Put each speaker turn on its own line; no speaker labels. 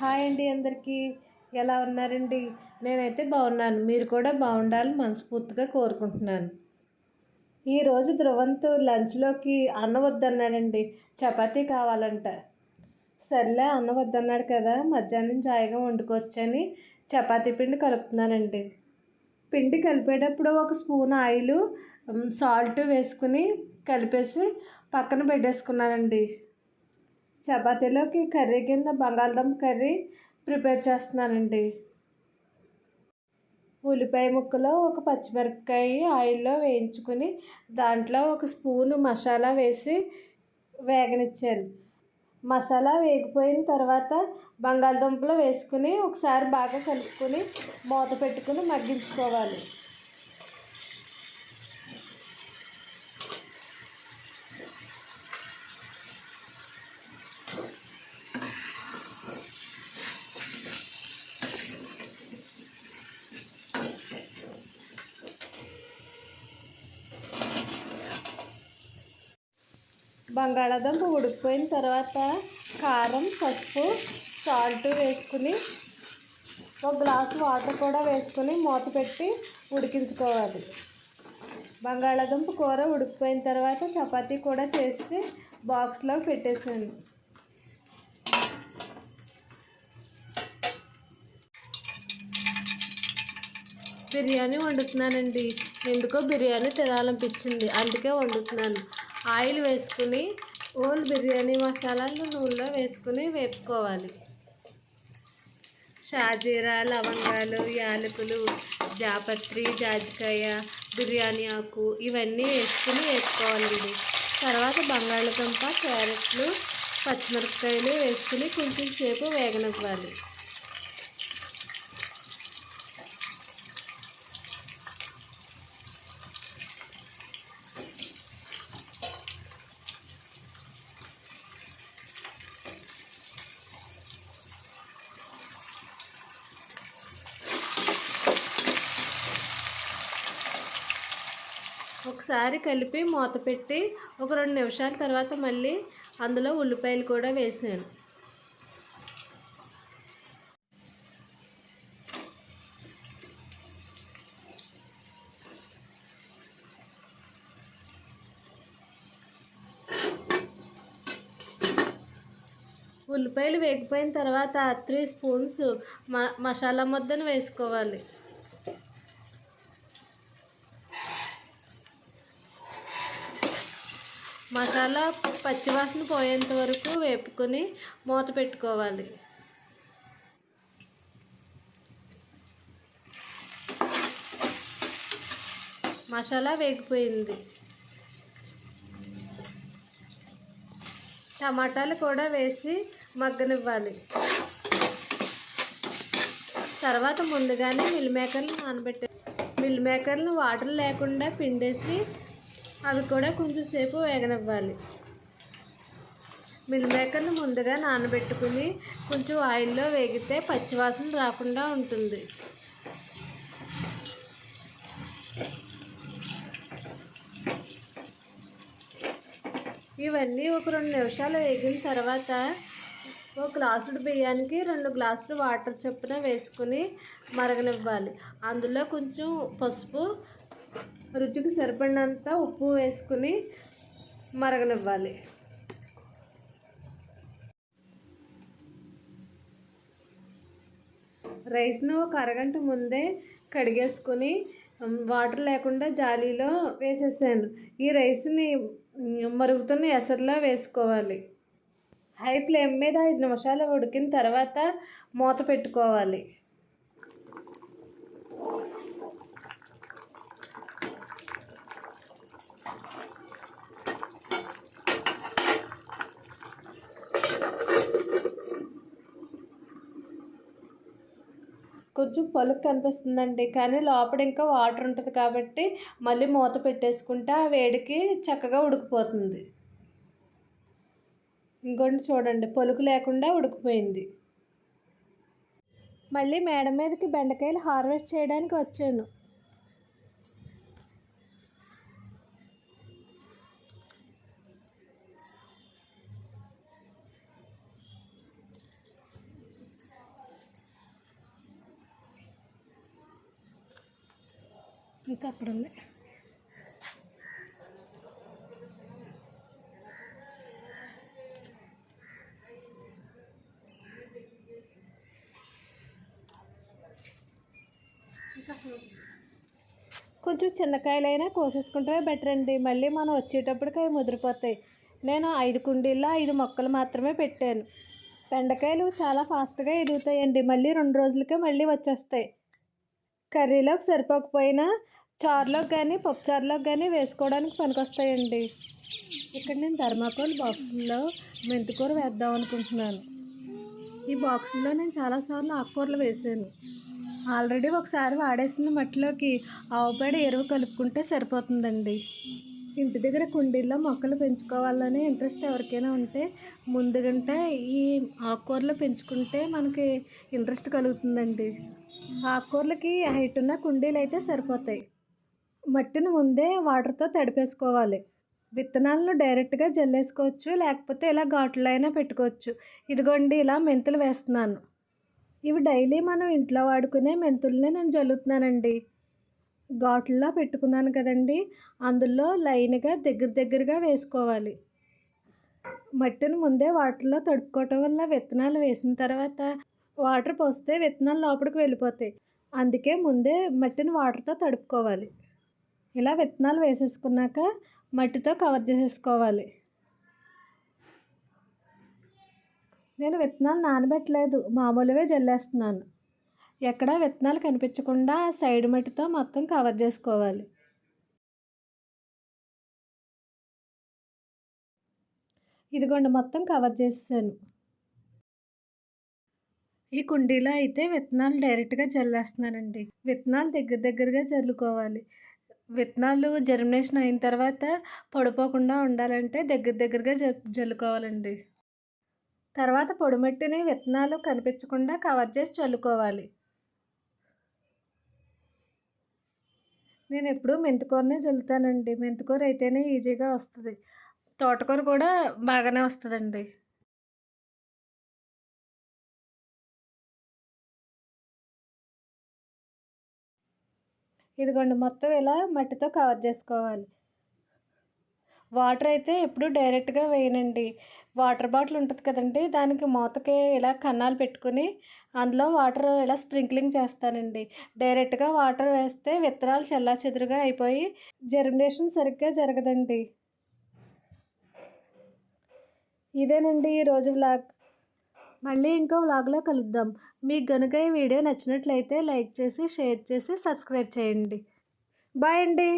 Hi అండి అందరికీ. ఎలా ఉన్నారండి? నేనైతే బాగున్నాను. మీరు కూడా బాగుండాలని మనస్ఫూర్తిగా కోరుకుంటున్నాను. ఈరోజు ధ్రువంత్ లంచ్లోకి అన్న వద్దన్నాడండి. చపాతీ కావాలంట. సర్లే అన్న వద్దన్నాడు కదా. మధ్యాహ్నం జాయిగా వండుకోవచ్చని చపాతీ పిండి కలుపుతున్నానండి. పిండి కలిపేటప్పుడు ఒక స్పూన్ ఆయిల్ సాల్ట్ వేసుకుని కలిపేసి పక్కన పెట్టేసుకున్నానండి. చపాతీలోకి కర్రీ కింద బంగాళదుంప కర్రీ ప్రిపేర్ చేస్తున్నానండి. ఉల్లిపాయ ముక్కలో ఒక పచ్చిమిరపకాయ ఆయిల్లో వేయించుకుని దాంట్లో ఒక స్పూను మసాలా వేసి వేగనిచ్చాను. మసాలా వేగిపోయిన తర్వాత బంగాళదుంపలు వేసుకుని ఒకసారి బాగా కలుపుకొని మూత పెట్టుకుని మగ్గించుకోవాలి. బంగాళాదుంప ఉడికిపోయిన తర్వాత కారం పసుపు సాల్ట్ వేసుకుని ఒక గ్లాస్ వాటర్ కూడా వేసుకుని మూత పెట్టి ఉడికించుకోవాలి. బంగాళాదుంప కూర ఉడికిపోయిన తర్వాత చపాతీ కూడా చేసి బాక్స్లో పెట్టేసాను బిర్యానీ వండుతున్నానండి. ఎందుకో బిర్యానీ తినాలనిపించింది. అందుకే వండుతున్నాను. ఆయిల్ వేసుకుని ఓల్డ్ బిర్యానీ మసాలాలు నూనెలో వేసుకుని వేపుకోవాలి. షాజీరా లవంగాలు యాలకులు జాపత్రి జాజికాయ బిర్యానీ ఆకు ఇవన్నీ వేసుకుని వేసుకోవాలండి తర్వాత బంగాళదుంప క్యారెట్లు పచ్చిమిరపకాయలు వేసుకుని కొంచెం సేపు వేగనివ్వాలి. ఒకసారి కలిపి మూత పెట్టి ఒక రెండు నిమిషాల తర్వాత మళ్ళీ అందులో ఉల్లిపాయలు కూడా వేసాను. ఉల్లిపాయలు వేగిపోయిన తర్వాత త్రీ స్పూన్స్ మ మసాలా ముద్దను వేసుకోవాలి. మసాలా పచ్చివాసన పోయేంత వరకు వేపుకొని మూత పెట్టుకోవాలి. మసాలా వేగిపోయింది. టమాటాలు కూడా వేసి మగ్గనివ్వాలి. తర్వాత ముందుగానే మిల్ మేకర్లు నానబెట్టే మిల్ మేకర్లు వాటర్ లేకుండా పిండేసి అవి కూడా కొంచెం సేపు వేగనివ్వాలి. మిల్ మేకర్లు ముందుగా నానబెట్టుకుని కొంచెం ఆయిల్లో వేగితే పచ్చివాసన రాకుండా ఉంటుంది. ఇవన్నీ ఒక రెండు నిమిషాలు వేగిన తర్వాత ఒక గ్లాసుడు బియ్యానికి రెండు గ్లాసులు వాటర్ చొప్పున వేసుకుని మరగనివ్వాలి. అందులో కొంచెం పసుపు రుచికి సరిపడినంత ఉప్పు వేసుకుని మరగనివ్వాలి. రైస్ను ఒక అరగంట ముందే కడిగేసుకొని వాటర్ లేకుండా జాలీలో వేసేసాను. ఈ రైస్ని మరుగుతున్న ఎసర్లో వేసుకోవాలి. హై ఫ్లేమ్ మీద ఐదు నిమిషాలు ఉడికిన తర్వాత మూత పెట్టుకోవాలి. కొంచెం పలుకు కనిపిస్తుందండి. కానీ లోపల ఇంకా వాటర్ ఉంటుంది కాబట్టి మళ్ళీ మూత పెట్టేసుకుంటే ఆ వేడికి చక్కగా ఉడికిపోతుంది. ఇంకోటి చూడండి పలుకు లేకుండా ఉడికిపోయింది. మళ్ళీ మేడ మీదకి బెండకాయలు హార్వెస్ట్ చేయడానికి వచ్చాను. ఇంకా అక్కడ ఉంది. కొంచెం చిన్నకాయలైనా కోసేసుకుంటే బెటర్ అండి. మళ్ళీ మనం వచ్చేటప్పటికి అవి ముదిరిపోతాయి. నేను ఐదు కుండీల్లో ఐదు మొక్కలు మాత్రమే పెట్టాను. బెండకాయలు చాలా ఫాస్ట్గా ఎదుగుతాయండి. మళ్ళీ రెండు రోజులకే మళ్ళీ వచ్చేస్తాయి. కర్రీలోకి సరిపోకపోయినా చారులోకి కానీ పప్పు చారులోకి కానీ వేసుకోవడానికి పనికొస్తాయండి. ఇక్కడ నేను ధర్మాకోల్ బాక్సుల్లో మెంతికూర వేద్దాం అనుకుంటున్నాను. ఈ బాక్సుల్లో నేను చాలాసార్లు ఆకుకూరలు వేసాను. ఆల్రెడీ ఒకసారి వాడేసిన మట్టిలోకి ఆవుపేడ ఎరువు కలుపుకుంటే సరిపోతుందండి. ఇంటి దగ్గర కుండీల్లో మొక్కలు పెంచుకోవాలని ఇంట్రెస్ట్ ఎవరికైనా ఉంటే ముందుగంటే ఈ ఆకుకూరలు పెంచుకుంటే మనకి ఇంట్రెస్ట్ కలుగుతుందండి. ఆకుకూరలకి హైట్ ఉన్న కుండీలు అయితే సరిపోతాయి. మట్టిని ముందే వాటర్తో తడిపేసుకోవాలి. విత్తనాలను డైరెక్ట్గా జల్లేసుకోవచ్చు లేకపోతే ఇలా ఘాట్లో అయినా పెట్టుకోవచ్చు. ఇదిగోండి ఇలా మెంతులు వేస్తున్నాను. ఇవి డైలీ మనం ఇంట్లో వాడుకునే మెంతుల్ని నేను జల్లుతున్నానండి. ఘాట్లలో పెట్టుకున్నాను కదండి అందులో లైన్గా దగ్గర దగ్గరగా వేసుకోవాలి. మట్టిని ముందే వాటర్లో తడుపుకోవటం వల్ల విత్తనాలు వేసిన తర్వాత వాటర్ పోస్తే విత్తనాలు లోపలికి వెళ్ళిపోతాయి. అందుకే ముందే మట్టిని వాటర్తో తడుపుకోవాలి. ఇలా విత్తనాలు వేసేసుకున్నాక మట్టితో కవర్ చేసేసుకోవాలి. నేను విత్తనాలు నానబెట్టలేదు మామూలువే జల్లేస్తున్నాను. ఎక్కడ విత్తనాలు కనిపించకుండా సైడ్ మట్టితో మొత్తం కవర్ చేసుకోవాలి. ఇదిగోండి మొత్తం కవర్ చేసాను ఈ కుండీలో అయితే విత్తనాలు డైరెక్ట్గా జల్లేస్తున్నానండి. విత్తనాలు దగ్గర దగ్గరగా జల్లుకోవాలి. విత్తనాలు జర్మినేషన్ అయిన తర్వాత పడిపోకుండా ఉండాలంటే దగ్గర దగ్గరగా జల్లుకోవాలండి. తర్వాత పొడిమట్టిని విత్తనాలు కనిపించకుండా కవర్ చేసి చల్లుకోవాలి. నేను ఎప్పుడూ మెంతికూరనే చల్లుతానండి మెంతికూర అయితేనే ఈజీగా వస్తుంది. తోటకూర కూడా బాగానే వస్తుందండి. ఇదిగోండి మొత్తం ఇలా మట్టితో కవర్ చేసుకోవాలి. వాటర్ అయితే ఎప్పుడు డైరెక్ట్గా వేయనండి. వాటర్ బాటిల్ ఉంటుంది కదండి దానికి మూతకి ఇలా కన్నాలు పెట్టుకుని అందులో వాటర్ ఇలా స్ప్రింక్లింగ్ చేస్తానండి. డైరెక్ట్గా వాటర్ వేస్తే విత్తనాలు చల్లా చెదురుగా అయిపోయి జర్మినేషన్ సరిగ్గా జరగదండి. ఇదేనండి ఈరోజు వ్లాగ్ మళ్ళీ ఇంకో వ్లాగ్లో కలుద్దాం. మీకు కనుక ఈ వీడియో నచ్చినట్లయితే లైక్ చేసి షేర్ చేసి సబ్స్క్రైబ్ చేయండి. బాయ్ అండి.